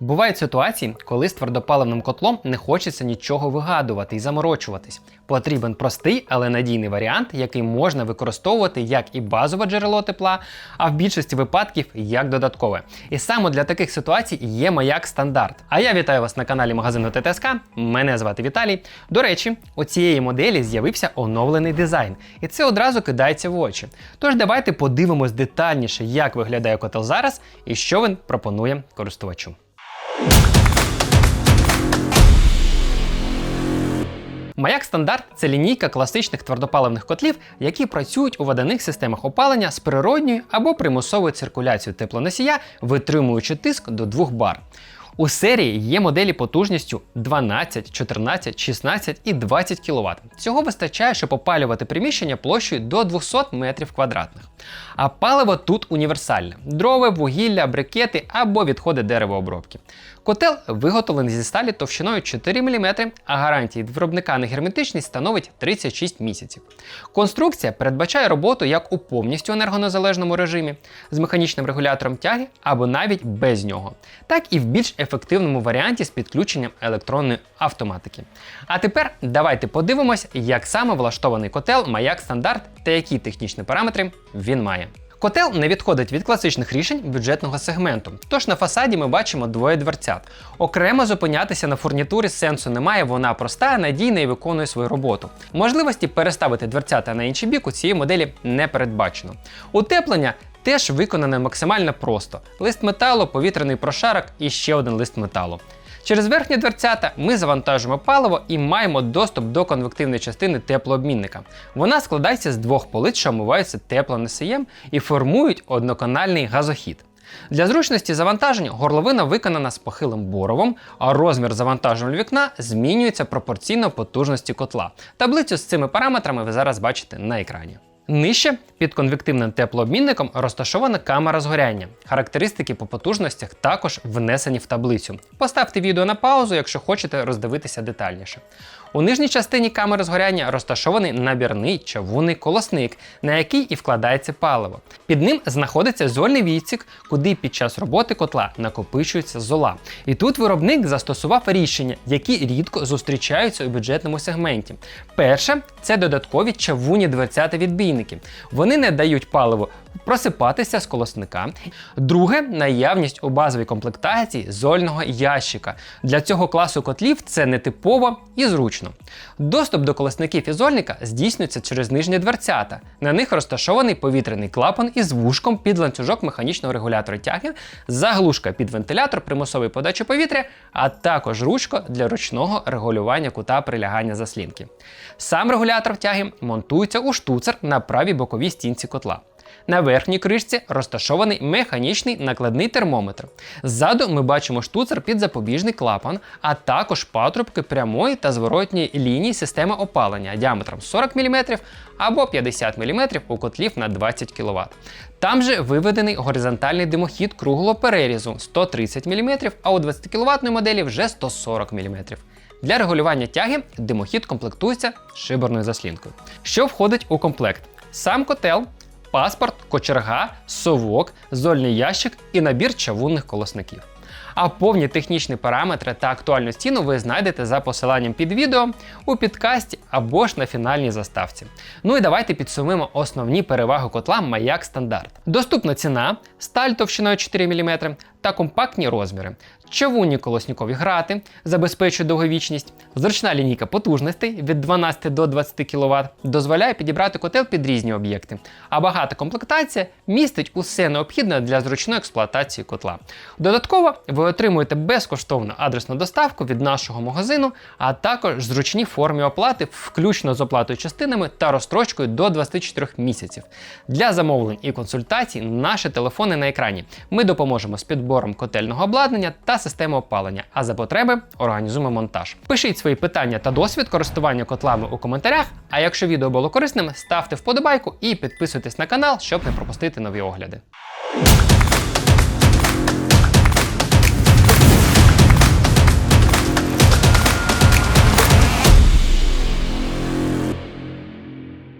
Бувають ситуації, коли з твердопаливним котлом не хочеться нічого вигадувати і заморочуватись. Потрібен простий, але надійний варіант, який можна використовувати як і базове джерело тепла, а в більшості випадків як додаткове. І саме для таких ситуацій є маяк стандарт. А я вітаю вас на каналі магазину ТТСК. Мене звати Віталій. До речі, у цієї моделі з'явився оновлений дизайн, і це одразу кидається в очі. Тож давайте подивимось детальніше, як виглядає котел зараз і що він пропонує користувачу. Маяк стандарт це лінійка класичних твердопаливних котлів, які працюють у водяних системах опалення з природньою або примусовою циркуляцією теплоносія, витримуючи тиск до 2 бар. У серії є моделі потужністю 12, 14, 16 і 20 кВт. Цього вистачає, щоб опалювати приміщення площею до 200 метрів квадратних. А паливо тут універсальне: дрови, вугілля, брикети або відходи деревообробки. Котел виготовлений зі сталі товщиною 4 мм, а гарантія від виробника на герметичність становить 36 місяців. Конструкція передбачає роботу як у повністю енергонезалежному режимі з механічним регулятором тяги або навіть без нього, так і в більш ефективному варіанті з підключенням електронної автоматики. А тепер давайте подивимось, як саме влаштований котел Маяк стандарт та які технічні параметри він має. Котел не відходить від класичних рішень бюджетного сегменту. Тож на фасаді ми бачимо двоє дверцят. Окремо зупинятися на фурнітурі сенсу немає, вона проста, надійна і виконує свою роботу. Можливості переставити дверцята на інший бік у цієї моделі не передбачено. Утеплення теж виконане максимально просто: лист металу, повітряний прошарок і ще один лист металу. Через верхні дверцята ми завантажуємо паливо і маємо доступ до конвективної частини теплообмінника. Вона складається з двох полиць, що омиваються теплоносієм і формують одноканальний газохід. Для зручності завантаження горловина виконана з похилим боровом, а розмір завантажувального вікна змінюється пропорційно потужності котла. Таблицю з цими параметрами ви зараз бачите на екрані. Нижче під конвективним теплообмінником розташована камера згоряння. Характеристики по потужностях також внесені в таблицю. Поставте відео на паузу, якщо хочете роздивитися детальніше. У нижній частині камери згоряння розташований набірний чавунний колосник, на який і вкладається паливо. Під ним знаходиться зольний відсік, куди під час роботи котла накопичується зола. І тут виробник застосував рішення, які рідко зустрічаються у бюджетному сегменті. Перше це додаткові чавунні дверцята відбійники. Вони не дають паливу просипатися з колосника. Друге наявність у базовій комплектації зольного ящика. Для цього класу котлів це нетипово і зручно. Доступ до колосників ізольника здійснюється через нижні дверцята. На них розташований повітряний клапан із вушком під ланцюжок механічного регулятора тяги, заглушка під вентилятор примусової подачі повітря, а також ручка для ручного регулювання кута прилягання заслінки. Сам регулятор тяги монтується у штуцер на правій боковій стінці котла. На верхній кришці розташований механічний накладний термометр. Ззаду ми бачимо штуцер під запобіжний клапан, а також патрубки прямої та зворотньої лінії системи опалення діаметром 40 мм або 50 мм у котлів на 20 кВт. Там же виведений горизонтальний димохід круглого перерізу 130 мм, а у 20 кВт моделі вже 140 мм. Для регулювання тяги димохід комплектується шиберною заслінкою. Що входить у комплект? Сам котел, паспорт, кочерга, совок, зольний ящик і набір чавунних колосників. А повні технічні параметри та актуальну ціну ви знайдете за посиланням під відео у підкасті або ж на фінальній заставці. Ну і давайте підсумуємо основні переваги котла Маяк Стандарт. Доступна ціна, сталь товщиною 4 мм та компактні розміри. Чавунні колоснікові грати забезпечують довговічність, зручна лінійка потужностей від 12 до 20 кВт дозволяє підібрати котел під різні об'єкти, а багата комплектація містить усе необхідне для зручної експлуатації котла. Додатково ви отримуєте безкоштовну адресну доставку від нашого магазину, а також зручні форми оплати, включно з оплатою частинами та розстрочкою до 24 місяців. Для замовлень і консультацій наші телефони на екрані. Ми допоможемо з підбором котельного обладнання та системи опалення, а за потреби організуємо монтаж. Пишіть свої питання та досвід користування котлами у коментарях. А якщо відео було корисним, ставте вподобайку і підписуйтесь на канал, щоб не пропустити нові огляди.